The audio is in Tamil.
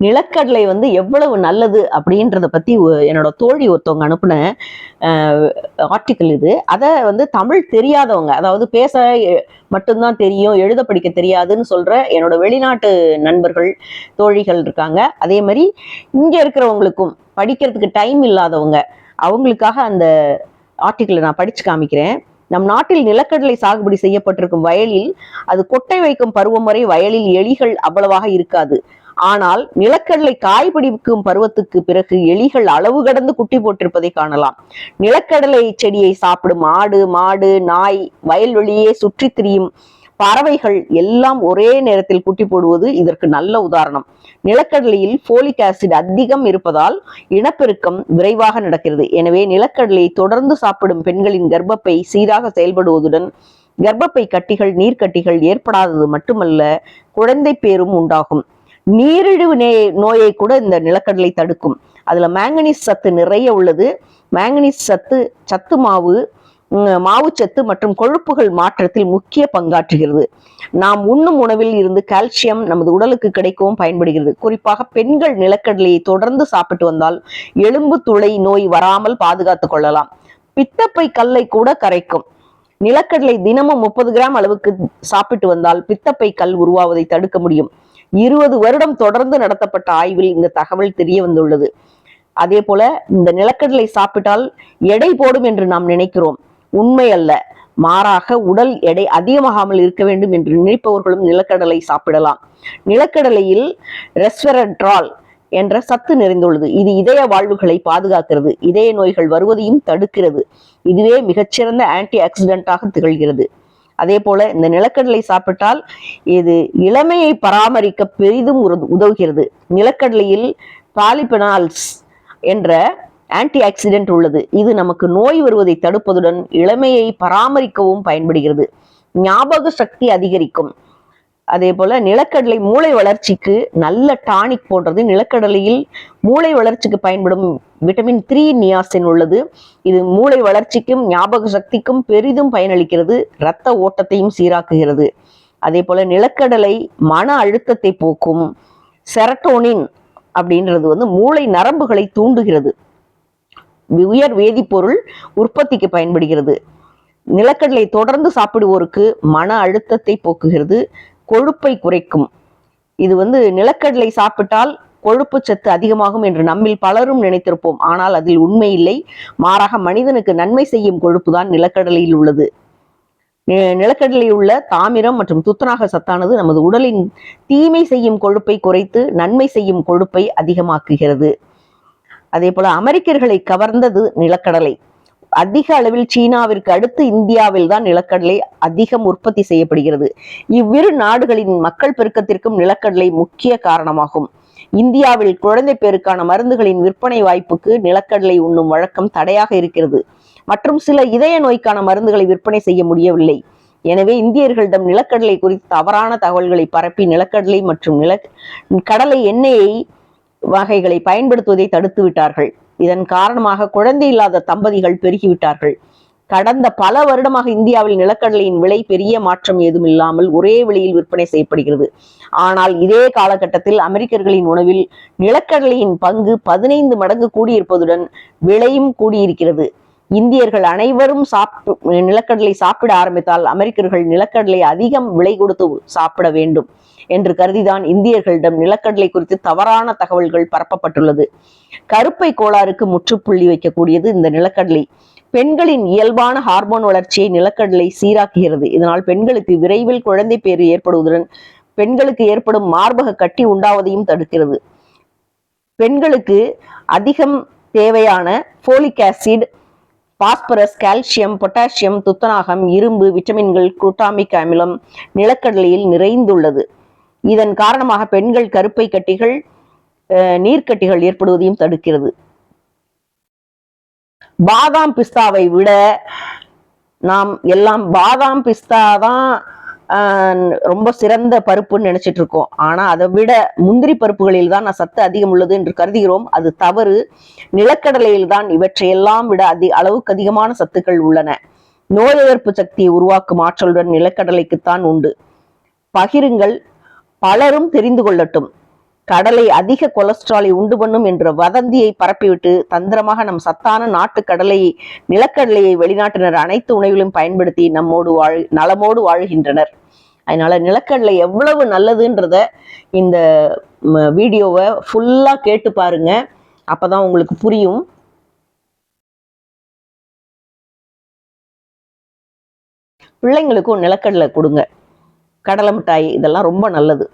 நிலக்கடலை வந்து எவ்வளவு நல்லது அப்படின்றத பத்தி என்னோட தோழி ஒருத்தவங்க அனுப்பின ஆர்டிக்கிள் இது. அதை வந்து தமிழ் தெரியாதவங்க அதாவது பேச மட்டும்தான் தெரியும் எழுத படிக்க தெரியாதுன்னு சொல்ற என்னோட வெளிநாட்டு நண்பர்கள் தோழிகள் இருக்காங்க. அதே மாதிரி இங்க இருக்கிறவங்களுக்கும் படிக்கிறதுக்கு டைம் இல்லாதவங்க அவங்களுக்காக அந்த ஆர்டிக்கிளை நான் படிச்சு காமிக்கிறேன். நம் நாட்டில் நிலக்கடலை சாகுபடி செய்யப்பட்டிருக்கும் வயலில் அது கொட்டை வைக்கும் பருவம் வரை வயலில் எலிகள் அவ்வளவாக இருக்காது. ஆனால் நிலக்கடலை காய் பிடிக்கும் பருவத்துக்கு பிறகு எலிகள் அளவு கடந்து குட்டி போட்டிருப்பதை காணலாம். நிலக்கடலை செடியை சாப்பிடும் ஆடு மாடு நாய் வயல்வெளியே சுற்றித் திரியும் பறவைகள் எல்லாம் ஒரே நேரத்தில் குட்டி போடுவது இதற்கு நல்ல உதாரணம். நிலக்கடலையில் போலிக் ஆசிட் அதிகம் இருப்பதால் இனப்பெருக்கம் விரைவாக நடக்கிறது. எனவே நிலக்கடலையை தொடர்ந்து சாப்பிடும் பெண்களின் கர்ப்பப்பை சீராக செயல்படுவதுடன் கர்ப்பப்பை கட்டிகள் நீர்க்கட்டிகள் ஏற்படாதது மட்டுமல்ல குழந்தை பேரும் உண்டாகும். நீரிழிவு நே- நோயை கூட இந்த நிலக்கடலை தடுக்கும். அதில் மேங்கனீஸ் சத்து நிறைய உள்ளது. மேங்கனீஸ் சத்து சத்து மாவு மாவுச்சத்து மற்றும் கொழுப்புகள் மாற்றத்தில் முக்கிய பங்காற்றுகிறது. நாம் உண்ணும் உணவில் இருந்து கால்சியம் நமது உடலுக்கு கிடைக்கவும் பயன்படுகிறது. குறிப்பாக பெண்கள் நிலக்கடலையை தொடர்ந்து சாப்பிட்டு வந்தால் எலும்பு துளை நோய் வராமல் பாதுகாத்துக் கொள்ளலாம். பித்தப்பை கல்லை கூட கரைக்கும். நிலக்கடலை தினமும் முப்பது கிராம் அளவுக்கு சாப்பிட்டு வந்தால் பித்தப்பை கல் உருவாவதை தடுக்க முடியும். இருபது வருடம் தொடர்ந்து நடத்தப்பட்ட ஆய்வில் இந்த தகவல் தெரிய வந்துள்ளது. அதே போல இந்த நிலக்கடலை சாப்பிட்டால் எடை போடும் என்று நாம் நினைக்கிறோம். உண்மை அல்ல. மாறாக உடல் எடை அதிகமாகாமல் இருக்க வேண்டும் என்று நினைப்பவர்களும் நிலக்கடலை சாப்பிடலாம். நிலக்கடலையில் ரெஸ்வரட்ரால் என்ற சத்து நிறைந்துள்ளது. இது இதய வாழ்வுகளை பாதுகாக்கிறது. இதய நோய்கள் வருவதையும் தடுக்கிறது. இதுவே மிகச்சிறந்த ஆன்டி ஆக்சிடென்ட்டாக திகழ்கிறது. அதே போல இந்த நிலக்கடலை சாப்பிட்டால் இது இளமையை பராமரிக்க பெரிதும் உதவுகிறது. நிலக்கடலையில் பாலிபெனால்ஸ் என்ற ஆன்டி ஆக்சிடென்ட் உள்ளது. இது நமக்கு நோய் வருவதை தடுப்பதுடன் இளமையை பராமரிக்கவும் பயன்படுகிறது. ஞாபக சக்தி அதிகரிக்கும். அதே போல நிலக்கடலை மூளை வளர்ச்சிக்கு நல்ல டானிக் போன்றது. நிலக்கடலையில் மூளை வளர்ச்சிக்கு பயன்படும் விட்டமின் த்ரீ நியாசின் உள்ளது. இது மூளை வளர்ச்சிக்கும் ஞாபக சக்திக்கும் பெரிதும் பயனளிக்கிறது. இரத்த ஓட்டத்தையும் சீராக்குகிறது. அதே போல நிலக்கடலை மன அழுத்தத்தை போக்கும் செரட்டோனின் அப்படின்றது வந்து மூளை நரம்புகளை தூண்டுகிறது. உயர் வேதிப்பொருள் உற்பத்திக்கு பயன்படுகிறது. நிலக்கடலை தொடர்ந்து சாப்பிடுவோருக்கு மன அழுத்தத்தை போக்குகிறது. கொழுப்பை குறைக்கும். இது வந்து நிலக்கடலை சாப்பிட்டால் கொழுப்பு சத்து அதிகமாகும் என்று நம்மில் பலரும் நினைத்திருப்போம். ஆனால் அதில் உண்மை இல்லை. மாறாக மனிதனுக்கு நன்மை செய்யும் கொழுப்பு தான் நிலக்கடலையில் உள்ளது. நி- நிலக்கடலையில் உள்ள தாமிரம் மற்றும் துத்தநாக சத்தானது நமது உடலின் தீமை செய்யும் கொழுப்பை குறைத்து நன்மை செய்யும் கொழுப்பை அதிகமாக்குகிறது. அதே போல அமெரிக்கர்களை கவர்ந்தது நிலக்கடலை. அதிக அளவில் சீனாவிற்கு அடுத்து இந்தியாவில் தான் நிலக்கடலை அதிகம் உற்பத்தி செய்யப்படுகிறது. இவ்விரு நாடுகளின் மக்கள் பெருக்கத்திற்கும் நிலக்கடலை முக்கிய காரணமாகும். இந்தியாவில் குழந்தை பேருக்கான மருந்துகளின் விற்பனை வாய்ப்புக்கு நிலக்கடலை உண்ணும் வழக்கம் தடையாக இருக்கிறது. மற்றும் சில இதய நோய்க்கான மருந்துகளை விற்பனை செய்ய முடியவில்லை. எனவே இந்தியர்களிடம் நிலக்கடலை குறித்து தவறான தகவல்களை பரப்பி நிலக்கடலை மற்றும் நில கடலை எண்ணெயை வகைகளை பயன்படுத்துவதை தடுத்து விட்டார்கள் இதன் காரணமாக குழந்தை இல்லாத தம்பதிகள் பெருகிவிட்டார்கள். கடந்த பல வருடமாக இந்தியாவில் நிலக்கடலையின் விலை பெரிய மாற்றம் ஏதும் இல்லாமல் ஒரே விலையில் விற்பனை செய்யப்படுகிறது. ஆனால் இதே காலகட்டத்தில் அமெரிக்கர்களின் உணவில் நிலக்கடலையின் பங்கு பதினைந்து மடங்கு கூடியிருப்பதுடன் விலையும் கூடியிருக்கிறது. இந்தியர்கள் அனைவரும் சாப்பிட்டு நிலக்கடலை சாப்பிட ஆரம்பித்தால் அமெரிக்கர்கள் நிலக்கடலை அதிகம் விலை கொடுத்து சாப்பிட வேண்டும் என்று கருதிதான் இந்தியர்களிடம் நிலக்கடலை குறித்து தவறான தகவல்கள் பரப்பப்பட்டுள்ளது. கருப்பை கோளாறுக்கு முற்றுப்புள்ளி வைக்கக்கூடியது இந்த நிலக்கடலை. பெண்களின் இயல்பான ஹார்மோன் வளர்ச்சியை நிலக்கடலை சீராக்குகிறது. இதனால் பெண்களுக்கு விரைவில் குழந்தை பேறு ஏற்படுவதுடன் பெண்களுக்கு ஏற்படும் மார்பக கட்டி உண்டாவதையும் தடுக்கிறது. பெண்களுக்கு அதிகம் தேவையான folic acid phosphorus calcium potassium துத்தநாகம் இரும்பு விட்டமின்கள் குளுட்டாமிக் அமிலம் நிலக்கடலையில் நிறைந்துள்ளது. இதன் காரணமாக பெண்கள் கருப்பை கட்டிகள் அஹ், நீர்க்கட்டிகள் ஏற்படுவதையும் தடுக்கிறது. பாதாம் பிஸ்தாவை விட நாம் எல்லாம் பாதாம் பிஸ்தா தான் ரொம்ப சிறந்த பருப்புன்னு நினைச்சிட்டு இருக்கோம். ஆனா அதை விட முந்திரி பருப்புகளில் தான் சத்து அதிகம் உள்ளது என்று கருதுகிறோம். அது தவறு. நிலக்கடலையில் தான் இவற்றையெல்லாம் விட அதி அளவுக்கு அதிகமான சத்துக்கள் உள்ளன. நோய் எதிர்ப்பு சக்தியை உருவாக்கும் ஆற்றலுடன் நிலக்கடலைக்குத்தான் உண்டு. பகிருங்கள். பலரும் தெரிந்து கொள்ளட்டும். கடலை அதிக கொலஸ்ட்ராலை உண்டு பண்ணும் என்ற வதந்தியை பரப்பிவிட்டு தந்திரமாக நம் சத்தான நாட்டு கடலையை நிலக்கடலையை வெளிநாட்டினர் அனைத்து உணவிலும் பயன்படுத்தி நம்மோடு வாழ் நலமோடு வாழ்கின்றனர். அதனால நிலக்கடலை எவ்வளவு நல்லதுன்றத இந்த வீடியோவை ஃபுல்லா கேட்டு பாருங்க. அப்பதான் உங்களுக்கு புரியும். பிள்ளைங்களுக்கும் நிலக்கடலை கொடுங்க. கடலை மிட்டாய் இதெல்லாம் ரொம்ப நல்லது.